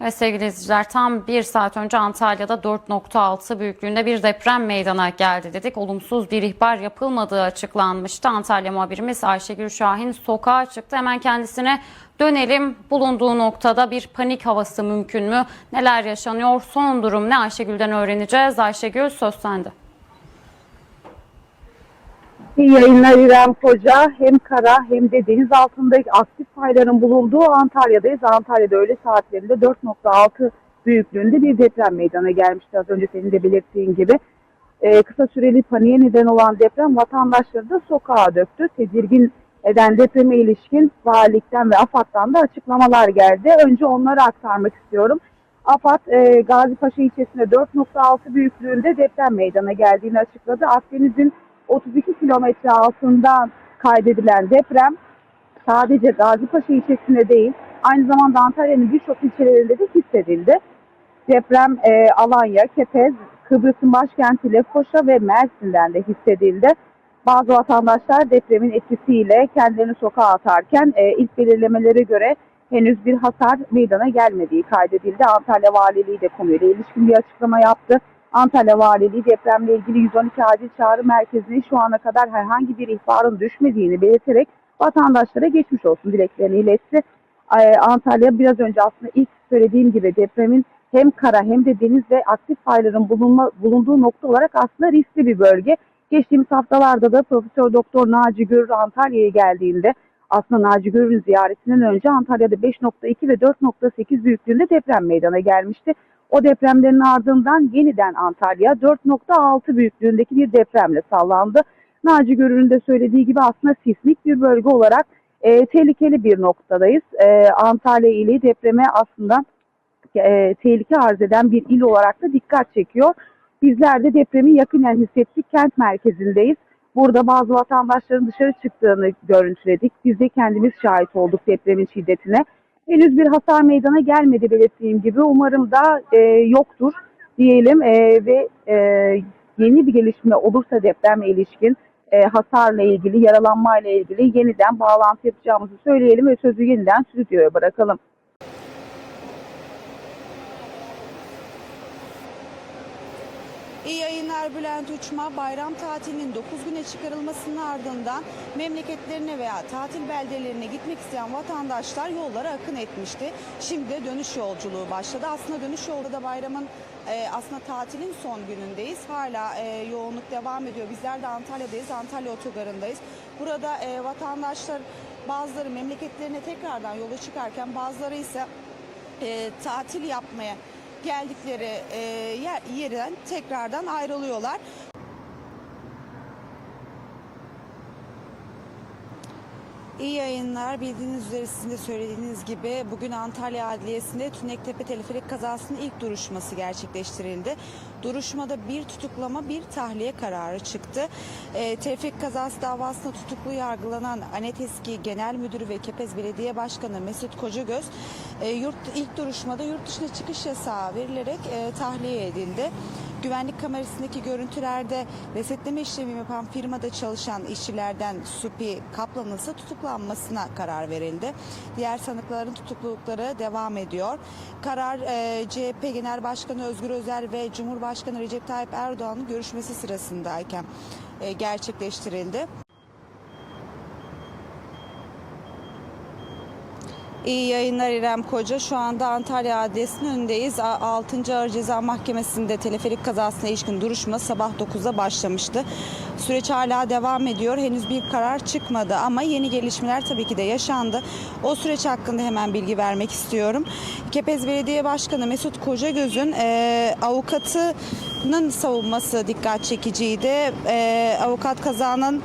Evet sevgili izleyiciler tam bir saat önce Antalya'da 4.6 büyüklüğünde bir deprem meydana geldi dedik. Olumsuz bir ihbar yapılmadığı açıklanmıştı. Antalya muhabirimiz Ayşegül Şahin sokağa çıktı. Hemen kendisine dönelim. Bulunduğu noktada bir panik havası mümkün mü? Neler yaşanıyor? Son durum ne? Ayşegül'den öğreneceğiz. Ayşegül söz sende. İyi yayınlar İrem Koca. Hem kara hem de deniz altındaki aktif fayların bulunduğu Antalya'dayız. Antalya'da öğle saatlerinde 4.6 büyüklüğünde bir deprem meydana gelmişti. Az önce senin de belirttiğin gibi. Ee, kısa süreli paniğe neden olan deprem vatandaşları da sokağa döktü. Tedirgin eden depreme ilişkin valilikten ve AFAD'dan da açıklamalar geldi. Önce onları aktarmak istiyorum. AFAD e, Gazipaşa ilçesinde 4.6 büyüklüğünde deprem meydana geldiğini açıkladı. Akdeniz'in 32 kilometre altından kaydedilen deprem sadece Gazipaşa ilçesinde değil, aynı zamanda Antalya'nın birçok ilçelerinde de hissedildi. Deprem e, Alanya, Kepez, Kıbrıs'ın başkenti Lefkoşa ve Mersin'den de hissedildi. Bazı vatandaşlar depremin etkisiyle kendilerini sokağa atarken e, ilk belirlemelere göre henüz bir hasar meydana gelmediği kaydedildi. Antalya Valiliği de konuyla ilişkin bir açıklama yaptı. Antalya Valiliği depremle ilgili 112 acil çağrı merkezine şu ana kadar herhangi bir ihbarın düşmediğini belirterek vatandaşlara geçmiş olsun dileklerini iletti. Ee, Antalya biraz önce aslında ilk söylediğim gibi depremin hem kara hem de deniz ve aktif fayların bulunma, bulunduğu nokta olarak aslında riskli bir bölge. Geçtiğimiz haftalarda da Profesör Doktor Naci Görür Antalya'ya geldiğinde aslında Naci Görür'ün ziyaretinden önce Antalya'da 5.2 ve 4.8 büyüklüğünde deprem meydana gelmişti. O depremlerin ardından yeniden Antalya 4.6 büyüklüğündeki bir depremle sallandı. Naci Görür'ün de söylediği gibi aslında sismik bir bölge olarak e, tehlikeli bir noktadayız. E, Antalya ili depreme aslında e, tehlike arz eden bir il olarak da dikkat çekiyor. Bizler de depremi yakinen hissettik. Kent merkezindeyiz. Burada bazı vatandaşların dışarı çıktığını görüntüledik. Biz de kendimiz şahit olduk depremin şiddetine. Henüz bir hasar meydana gelmedi belirttiğim gibi. Umarım da e, yoktur diyelim e, ve e, yeni bir gelişme olursa depremle ilişkin e, hasarla ilgili, yaralanmayla ilgili yeniden bağlantı yapacağımızı söyleyelim ve sözü yeniden stüdyoya bırakalım. İyi yayınlar Bülent Uçma. Bayram tatilinin 9 güne çıkarılmasının ardından memleketlerine veya tatil beldelerine gitmek isteyen vatandaşlar yollara akın etmişti. Şimdi de dönüş yolculuğu başladı. Aslında dönüş yolda da bayramın e, aslında tatilin son günündeyiz. Hala e, yoğunluk devam ediyor. Bizler de Antalya'dayız. Antalya otogarındayız. Burada e, vatandaşlar bazıları memleketlerine tekrardan yola çıkarken bazıları ise tatil yapmaya geldikleri e, yer, yerden tekrardan ayrılıyorlar. İyi yayınlar. Bildiğiniz üzere sizin de söylediğiniz gibi bugün Antalya Adliyesi'nde Tünektepe teleferik kazasının ilk duruşması gerçekleştirildi. Duruşmada bir tutuklama bir tahliye kararı çıktı. E, teleferik kazası davasında tutuklu yargılanan Anet Eski Genel Müdürü ve Kepez Belediye Başkanı Mesut Kocagöz e, yurt, ilk duruşmada yurt dışına çıkış yasağı verilerek e, tahliye edildi. Güvenlik kamerasındaki görüntülerde resetleme işlemi yapan firmada çalışan işçilerden Supi Kaplan'ın ise tutuklanmasına karar verildi. Diğer sanıkların tutuklulukları devam ediyor. Karar e, CHP Genel Başkanı Özgür Özel ve Cumhurbaşkanı Recep Tayyip Erdoğan'ın görüşmesi sırasındayken e, gerçekleştirildi. İyi yayınlar İrem Koca. Şu anda Antalya Adliyesi'nin önündeyiz. 6. Ağır Ceza Mahkemesi'nde teleferik kazasına ilişkin duruşma sabah 9'da başlamıştı. Süreç hala devam ediyor. Henüz bir karar çıkmadı ama yeni gelişmeler tabii ki de yaşandı. O süreç hakkında hemen bilgi vermek istiyorum. Kepez Belediye Başkanı Mesut Kocagöz'ün e, avukatının savunması dikkat çekiciydi. E, avukat kazanın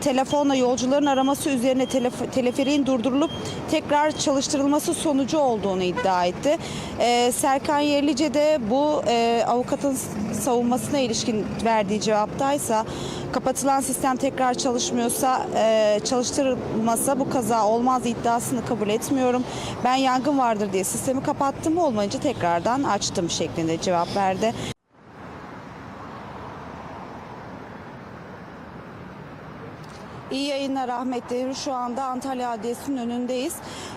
telefonla yolcuların araması üzerine telef- teleferiğin durdurulup tekrar çalıştırılması sonucu olduğunu iddia etti. Ee, Serkan Yerlice de bu e, avukatın savunmasına ilişkin verdiği cevaptaysa kapatılan sistem tekrar çalışmıyorsa e, çalıştırılmasa bu kaza olmaz iddiasını kabul etmiyorum. Ben yangın vardır diye sistemi kapattım olmayınca tekrardan açtım şeklinde cevap verdi. İyi yayın yayınlar Ahmet. Şu anda Antalya Adliyesi'nin önündeyiz.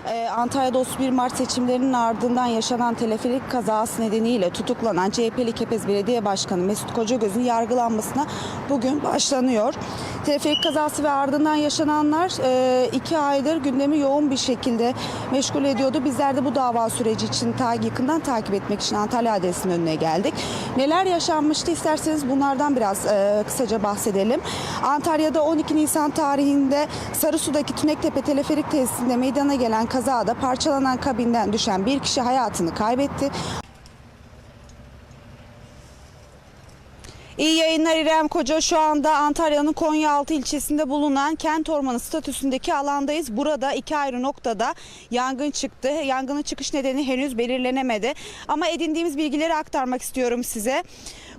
Ee, Antalya'da 31 Mart seçimlerinin ardından yaşanan teleferik kazası nedeniyle tutuklanan CHP'li Kepez Belediye Başkanı Mesut Kocagöz'ün yargılanmasına bugün başlanıyor. Teleferik kazası ve ardından yaşananlar e, iki aydır gündemi yoğun bir şekilde meşgul ediyordu. Bizler de bu dava süreci için ta yakından takip etmek için Antalya Adliyesi'nin önüne geldik. Neler yaşanmıştı isterseniz bunlardan biraz e, kısaca bahsedelim. Antalya'da 12 Nisan tarihinde Sarısu'daki Tünektepe Teleferik Tesisinde meydana gelen kazada parçalanan kabinden düşen bir kişi hayatını kaybetti. İyi yayınlar İrem Koca. Şu anda Antalya'nın Konyaaltı ilçesinde bulunan kent ormanı statüsündeki alandayız. Burada iki ayrı noktada yangın çıktı. Yangının çıkış nedeni henüz belirlenemedi. Ama edindiğimiz bilgileri aktarmak istiyorum size.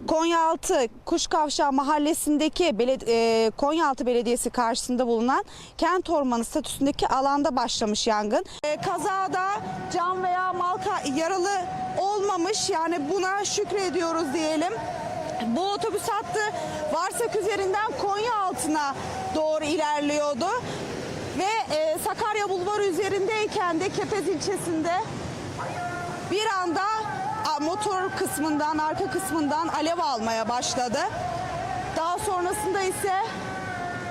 Konyaaltı Kuşkavşağı mahallesindeki beled- e, Konyaaltı Belediyesi karşısında bulunan kent ormanı statüsündeki alanda başlamış yangın. E, kazada can veya mal yaralı olmamış yani buna şükrediyoruz diyelim. Bu otobüs hattı Varsak üzerinden Konya altına doğru ilerliyordu. Ve e, Sakarya Bulvarı üzerindeyken de Kepez ilçesinde bir anda motor kısmından, arka kısmından alev almaya başladı. Daha sonrasında ise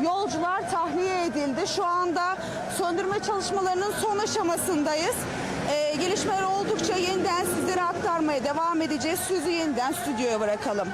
yolcular tahliye edildi. Şu anda söndürme çalışmalarının son aşamasındayız. E, gelişmeler oldukça yeniden sizlere aktarmaya devam edeceğiz. Sözü yeniden stüdyoya bırakalım.